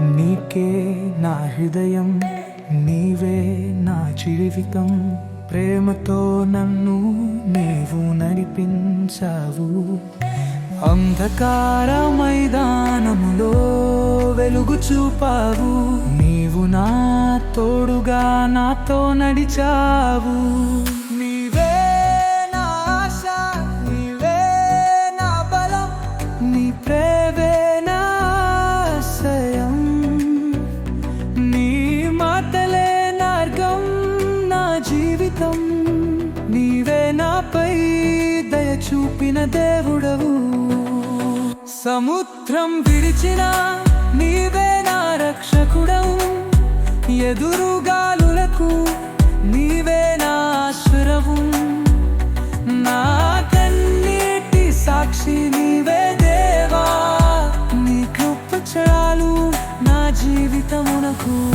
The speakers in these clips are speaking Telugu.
నీకే నా హృదయం నీవే నా జీవితం ప్రేమతో నన్ను నీవు నడిపించావు. అంధకార మైదానములో వెలుగు చూపావు. నీవు నా తోడుగా నాతో నడిచావు. చూపిన దేవుడవు. సముద్రం విడిచిన నీవే నా రక్షకుడవు. ఎదురుగాలులకు నీవే నా ఆశ్రవు. నా కన్నీటి సాక్షి నీవే దేవా. నీ కృప చాలు నా జీవితమునకు.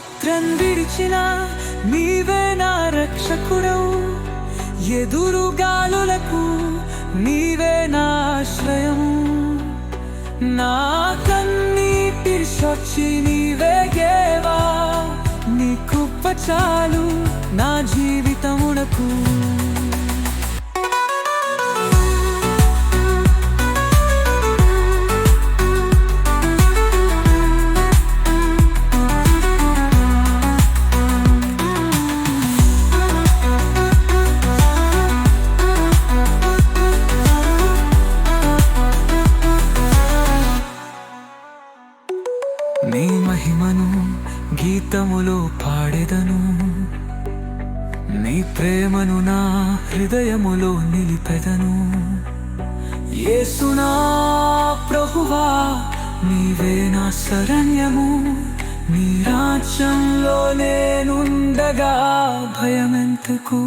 సముద్రం విడిచిన నీవే నా రక్షకుడవు. ఎదురు గాలులకు నీవే నా ఆశ్రయము. నా కన్నీటి సొచ్చి నీవే గేవా. నీ కుప్ప చాలు నా జీవితమునకు. గీతములో పాడెదను. నీ ప్రేమను నా హృదయములో నిలిపెదను. ఏసునా ప్రభువా నీవే నా శరణ్యము. నీ రాజ్యంలో నేనుండగా భయమెంతకు.